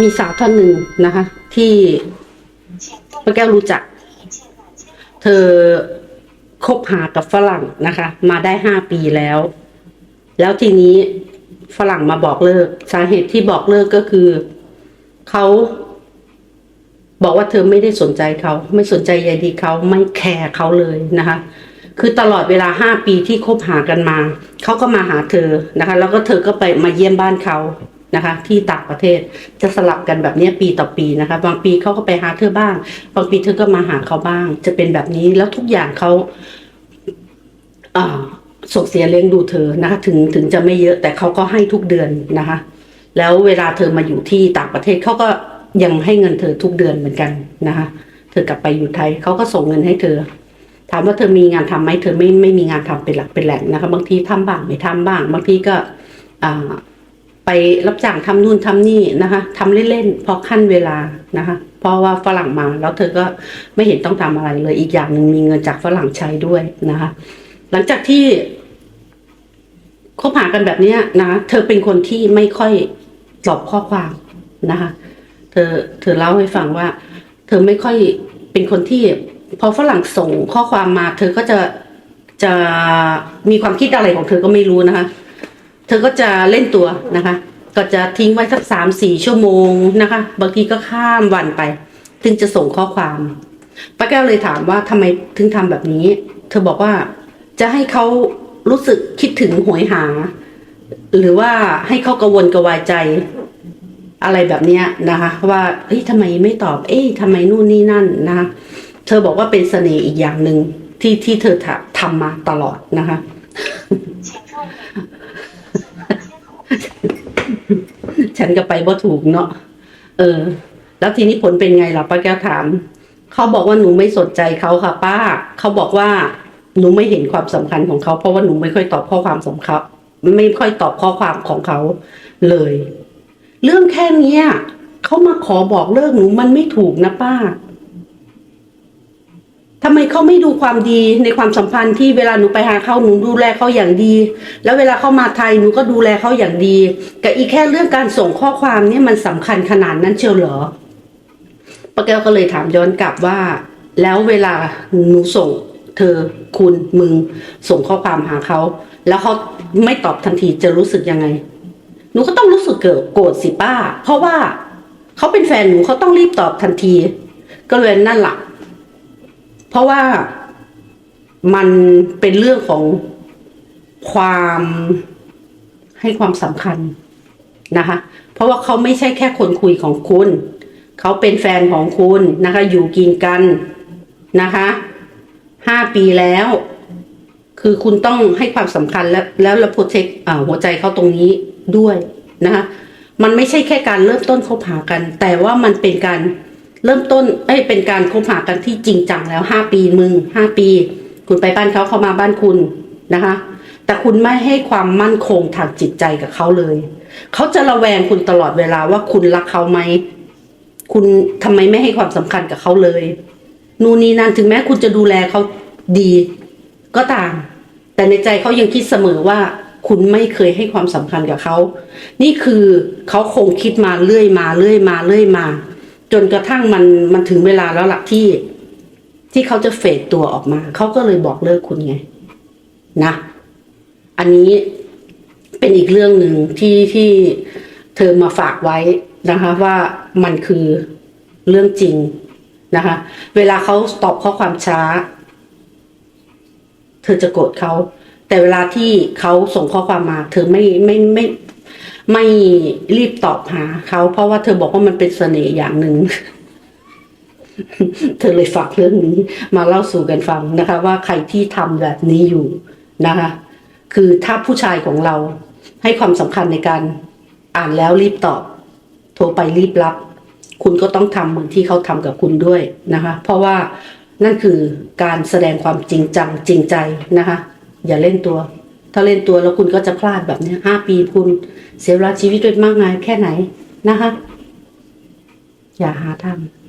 มีสาวท่านหนึ่งนะคะ ที่ป้าแก้วรู้จัก เธอคบหากับฝรั่งนะคะ มาได้ห้าปีแล้ว แล้วทีนี้ฝรั่งมาบอกเลิก สาเหตุที่บอกเลิกก็คือเขาบอกว่าเธอไม่ได้สนใจเขา ไม่สนใจใยดีเขาไม่แคร์เขาเลยนะคะ คือตลอดเวลาห้าปีที่คบหากันมา เขาก็มาหาเธอนะคะ แล้วก็เธอก็ไปมาเยี่ยมบ้านเขา นะคะ ที่ต่างประเทศจะสลับกันแบบนี้ปีต่อปีนะคะ บางปีเขาก็ไปหาเธอบ้าง บางปีเธอก็มาหาเขาบ้าง จะเป็นแบบนี้แล้วทุกอย่างเขาส่งเสียเลี้ยงดูเธอนะคะ ถึงถึงจะไม่เยอะแต่เขาก็ให้ทุกเดือนนะคะ แล้วเวลาเธอมาอยู่ที่ต่างประเทศเขาก็ยังให้เงินเธอทุกเดือนเหมือนกันนะคะ เธอกลับไปอยู่ไทยเขาก็ส่งเงินให้เธอ ถามว่าเธอมีงานทำไหมเธอไม่ไม่มีงานทำเป็นหลักเป็นแหล่งนะคะ บางทีทำบ้างไม่ทำบ้าง บางทีก็อ่า ไปรับจ้างทำนู่นทำนี่นะคะทำเล่นๆพอขั้นเวลานะคะเพราะว่าฝรั่งมาแล้วเธอก็ไม่เห็นต้องทำอะไรเลยอีกอย่างหนึ่งมีเงินจากฝรั่งใช้ด้วยนะคะ หลังจากที่คบหากันแบบเนี้ยนะเธอเป็นคนที่ไม่ค่อยตอบข้อความนะคะ เธอเธอเล่าให้ฟังว่า เธอไม่ค่อยเป็นคนที่ พอฝรั่งส่งข้อความมา เธอก็จะจะมีความคิดอะไรของเธอก็ไม่รู้นะคะ เธอก็จะเล่นตัวนะคะ ก็จะทิ้งไว้สักสามสี่ชั่วโมงนะคะ บางทีก็ข้ามวันไป ถึงจะส่งข้อความป้าแก้วเลยถามว่าทำไมถึงทำแบบนี้ เธอบอกว่าจะให้เขารู้สึกคิดถึงหวยหา หรือว่าให้เขากระวนกระวายใจอะไรแบบเนี้ยนะคะ ว่าเฮ้ยทำไมไม่ตอบ เอ๊ะทำไมนู่นนี่นั่นนะคะเธอบอกว่าเป็นเสน่ห์อีกอย่างหนึ่งที่ที่เธอทำมาตลอดนะคะ ฉันก็ไปบ่ถูกเนาะเออ แล้วทีนี้ผลเป็นไงล่ะป้าแก้วถาม เขาบอกว่าหนูไม่สนใจเขาค่ะ ป้า เขาบอกว่าหนูไม่เห็นความสำคัญของเขา เพราะว่าหนูไม่ค่อยตอบข้อความสำคัญไม่ค่อยตอบข้อความของเขาเลย เรื่องแค่นี้เขามาขอบอกเลิกหนูมันไม่ถูกนะป้า ทำไมเขาไม่ดูความดีในความสัมพันธ์ที่เวลาหนูไปหาเขาหนูดูแลเขาอย่างดี แล้วเวลาเขามาไทยหนูก็ดูแลเขาอย่างดีกับอีกแค่เรื่องการส่งข้อความเนี่ยมันสำคัญขนาดนั้นเชียวเหรอป้าแก้วก็เลยถามย้อนกลับว่า แล้วเวลาหนูส่งเธอคุณมึงส่งข้อความหาเขาแล้วเขาไม่ตอบทันทีจะรู้สึกยังไง หนูก็ต้องรู้สึกเกิดโกรธสิป้า เพราะว่าเขาเป็นแฟนหนูเขาต้องรีบตอบทันที ก็เลยนั่นแหละ เพราะว่ามันเป็นเรื่องของความให้ความสำคัญนะคะ เพราะว่าเขาไม่ใช่แค่คนคุยของคุณ เขาเป็นแฟนของคุณนะคะ อยู่กินกันนะคะห้าปีแล้ว คือคุณต้องให้ความสำคัญแล้วแล้วราโปรเทคหัวใจเขาตรงนี้ด้วยนะคะ มันไม่ใช่แค่การเริ่มต้นคบหากัน แต่ว่ามันเป็นการ เริ่มต้นเอ้ยเป็นการคบหากันที่จริงจังแล้วห้าปีมึงห้าปี คุณไปบ้านเขาเขามาบ้านคุณนะคะ แต่คุณไม่ให้ความมั่นคงทางจิตใจกับเขาเลย เขาจะระแวงคุณตลอดเวลาว่าคุณรักเขาไหมคุณทำไมไม่ให้ความสำคัญกับเขาเลย นู่นนี่นั่นถึงแม้คุณจะดูแลเขาดี ก็ตาม แต่ในใจเขายังคิดเสมอว่าคุณไม่เคยให้ความสำคัญกับเขา นี่คือเขาคงคิดมาเรื่อยมาเรื่อยมาเรื่อยมา จนกระทั่งมันมันถึงเวลาแล้วหล่ะที่ ที่เขาจะเฟดตัวออกมา เขาก็เลยบอกเลิกคุณไง นะ อันนี้เป็นอีกเรื่องหนึ่งที่ที่เธอมาฝากไว้นะคะ ว่ามันคือเรื่องจริงนะคะ เวลาเขาตอบข้อความช้า เธอจะโกรธเขา แต่เวลาที่เขาส่งข้อความมา เธอไม่ไม่ไม่ไม่ ไม่รีบตอบหาเขาเพราะว่าเธอบอกว่ามันเป็นเสน่ห์อย่างหนึ่ง เธอเลยฝากเรื่องนี้ มาเล่าสู่กันฟังนะคะ ว่าใครที่ทำแบบนี้อยู่นะคะ คือถ้าผู้ชายของเราให้ความสำคัญในการอ่านแล้วรีบตอบ โทรไปรีบรับ คุณก็ต้องทำเหมือนที่เขาทำกับคุณด้วยนะคะ เพราะว่านั่นคือการแสดงความจริงจังจริงใจนะคะ อย่าเล่นตัว ถ้าเล่นตัวแล้วคุณก็จะพลาดแบบนี้ห้าปีคุณเสียเวลาชีวิตด้วยมากมายแค่ไหนนะคะ อย่าหาทำ